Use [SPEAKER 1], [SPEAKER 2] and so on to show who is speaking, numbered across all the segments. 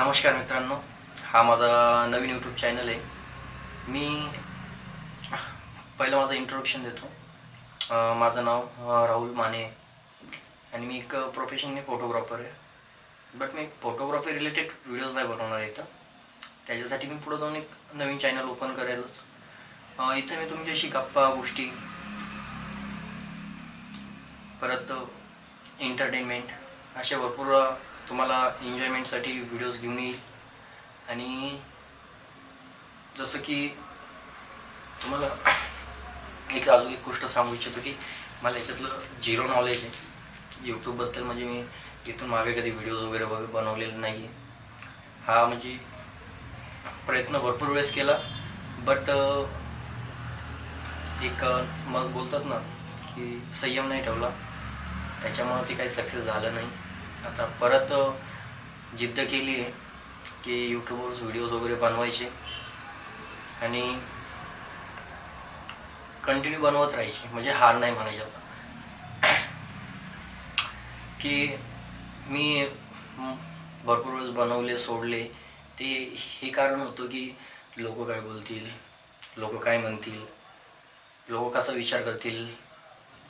[SPEAKER 1] नमस्कार मित्रांनो. हा माझा नवीन यूट्यूब चॅनल आहे. मी पहिलं माझं इंट्रोडक्शन देतो. माझं नाव राहुल माने. आणि मी एक प्रोफेशनली फोटोग्राफर आहे. बट मी फोटोग्राफी रिलेटेड व्हिडिओज नाही बनवणार इथं. त्याच्यासाठी मी पुढं जाऊन एक नवीन चॅनल ओपन करेलच. इथं मी तुमच्याशी गप्पा गोष्टी परत एंटरटेनमेंट असे भरपूर तुम्हाला एन्जॉयमेंटसाठी व्हिडिओज घेऊन येईल. आणि जसं की तुम्हाला एक अजून एक गोष्ट सांगू इच्छितो की मला याच्यातलं झिरो नॉलेज आहे. यूट्यूबबद्दल म्हणजे मी इथून मागे कधी व्हिडिओज वगैरे बनवलेले नाही आहे हा म्हणजे प्रयत्न भरपूर वेळेस केला. बट एक मग बोलतात ना की संयम नाही ठेवला. त्याच्यामुळं ते काही सक्सेस झालं नाही. आता परत जिद्द केली आहे की यूट्यूबवर व्हिडिओज वगैरे बनवायचे आणि कंटिन्यू बनवत राहायचे. म्हणजे हार नाही म्हणायचे आता. की मी भरपूर वेळेस बनवले सोडले. ते हे कारण होतं की लोक काय बोलतील? लोक काय म्हणतील? लोक कसा विचार करतील?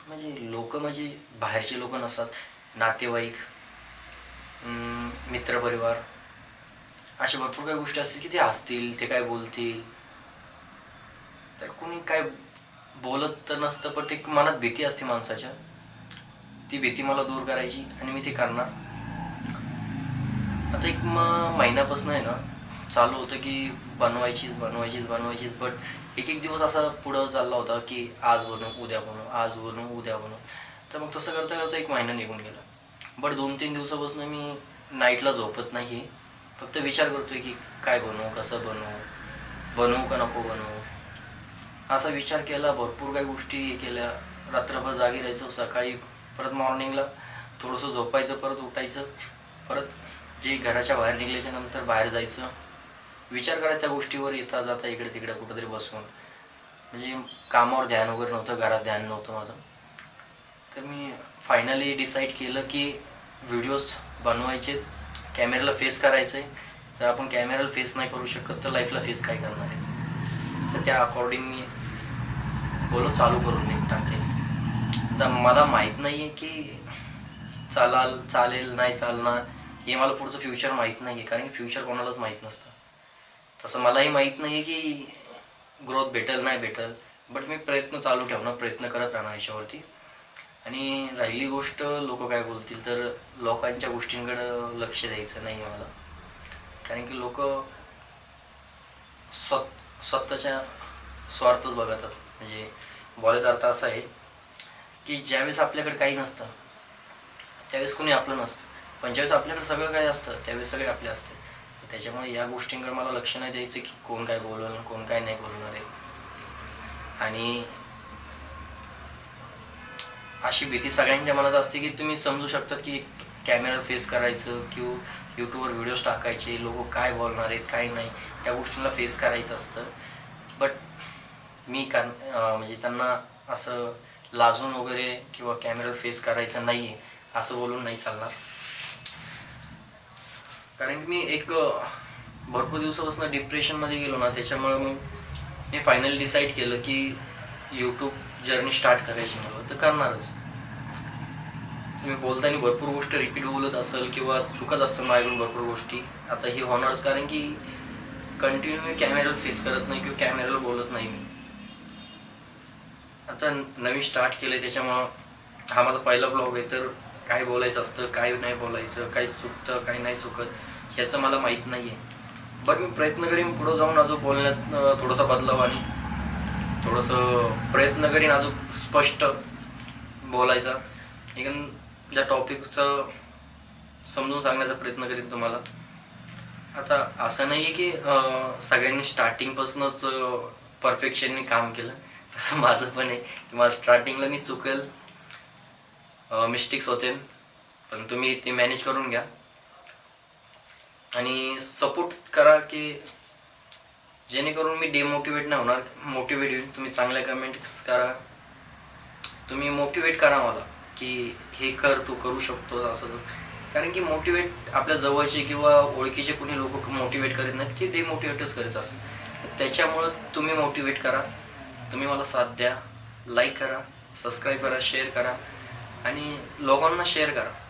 [SPEAKER 1] म्हणजे लोक म्हणजे बाहेरचे लोक नसतात. नातेवाईक मित्रपरिवार. अशा भरपूर काही गोष्टी असतील की ते हसतील ते काय बोलतील. तर कोणी काय बोलत तर नसतं पण एक मनात भीती असते माणसाच्या. ती भीती मला दूर करायची आणि मी ते करणार. आता एक मग महिन्यापासून आहे ना चालू होतं की बनवायचीच बनवायचीच बनवायचीच बट एक एक दिवस असा पुढं चालला होता की आज बनवू उद्या बनवू आज बनवू उद्या बनवू. तर मग तसं करता करता एक महिना निघून गेला. बट दोन तीन दिवसापासून मी नाईटला झोपत नाही आहे फक्त विचार करतोय की काय बनवू कसं बनवू बनवू का नको बनवू? असा विचार केला भरपूर काही गोष्टी केल्या. रात्रभर जागी राहायचो सकाळी परत मॉर्निंगला थोडंसं झोपायचं परत उठायचं. परत जे घराच्या बाहेर निघल्याच्या नंतर बाहेर जायचं. विचार करायच्या गोष्टीवर येता जाता इकडे तिकडे कुठंतरी बसून. म्हणजे कामावर ध्यान वगैरे नव्हतं घरात ध्यान नव्हतं माझं. तर मी फायनली डिसाईड केलं की व्हिडिओज बनवायचे कॅमेऱ्याला फेस करायचं आहे जर आपण कॅमेऱ्याला फेस नाही करू शकत तर लाईफला फेस काय करणार आहे? तर त्या अकॉर्डिंग मी बोलत चालू करून देत टाकते. आता मला माहीत नाही आहे की चालाल चालेल नाही चालणार हे मला पुढचं फ्युचर माहीत नाही आहे कारण की फ्युचर कोणालाच माहीत नसतं. तसं मलाही माहीत नाही आहे की ग्रोथ भेटेल नाही भेटेल बट मी प्रयत्न चालू ठेवणार प्रयत्न करत राहणार याच्यावरती. आणि राहिली गोष्ट लोक काय बोलतील तर लोकांच्या गोष्टींकडं लक्ष द्यायचं नाही आहे मला कारण की लोक स्व स्वतःच्या स्वार्थच बघतात. म्हणजे बोलायचा अर्थ असा आहे की ज्यावेळेस आपल्याकडे काही नसतं त्यावेळेस कोणी आपलं नसतं. पण ज्यावेळेस आपल्याकडे सगळं काही असतं त्यावेळेस सगळे आपले असते तर त्याच्यामुळे या गोष्टींकडे मला लक्ष नाही द्यायचं की कोण काय बोलवलं कोण काय नाही बोलणार आहे. आणि अशी भीती सगळ्यांच्या मनात असते की तुम्ही समजू शकतात की कॅमेरा फेस करायचं किंवा यूट्यूबवर व्हिडिओज टाकायचे लोक काय बोलणार आहेत काय नाही त्या गोष्टींना फेस करायचं असतं. बट मी का म्हणजे त्यांना असं लाजून वगैरे किंवा कॅमेरा फेस करायचं नाही आहे असं बोलून नाही चालणार. कारण की मी एक भरपूर दिवसापासून डिप्रेशनमध्ये गेलो ना त्याच्यामुळे मग मी फायनली डिसाईड केलं की यूट्यूब जर्नी स्टार्ट करायची मला तर करणारच. तुम्ही बोलताना भरपूर गोष्ट रिपीट बोलत असेल किंवा चुकत असतं माझ्याकडून भरपूर गोष्टी. आता ही होणारच कारण की कंटिन्यू मी कॅमेऱ्याला फेस करत नाही किंवा कॅमेऱ्याला बोलत नाही मी. आता नवीन स्टार्ट केलं आहे त्याच्यामुळं हा माझा पहिला ब्लॉग आहे तर काय बोलायचं असतं काय नाही बोलायचं काय चुकतं काय नाही चुकत याचं मला माहीत नाही आहे बट मी प्रयत्न करीन पुढं जाऊन अजून बोलण्यात थोडासा बदलाव आणि. थोडंसं प्रयत्न करीन अजून स्पष्ट बोलायचा. एकदम त्या टॉपिकचं समजून सांगण्याचा प्रयत्न करीन तुम्हाला. आता असं नाही आहे की सगळ्यांनी स्टार्टिंगपासूनच परफेक्शनने काम केलं. तसं माझं पण आहे. की मला स्टार्टिंगला मी चुकेल मिस्टेक्स होते पण तुम्ही ते मॅनेज करून घ्या. आणि सपोर्ट करा की जेणेकरून मी डिमोटिवेट नाही होणार. मोटिवेट होईल. तुम्ही चांगल्या कमेंट्स करा. तुम्ही मोटिवेट करा मला की हे कर तू करू शकतोस असं. कारण की मोटिवेट आपल्या जवळचे किंवा ओळखीचे कोणी लोक मोटिवेट करीत नाहीत की डिमोटिवेटच करीत असतात. त्याच्यामुळं तुम्ही मोटिवेट करा. तुम्ही मला साथ द्या. लाईक करा. सबस्क्राईब करा. शेअर करा. आणि लोकांना शेअर करा.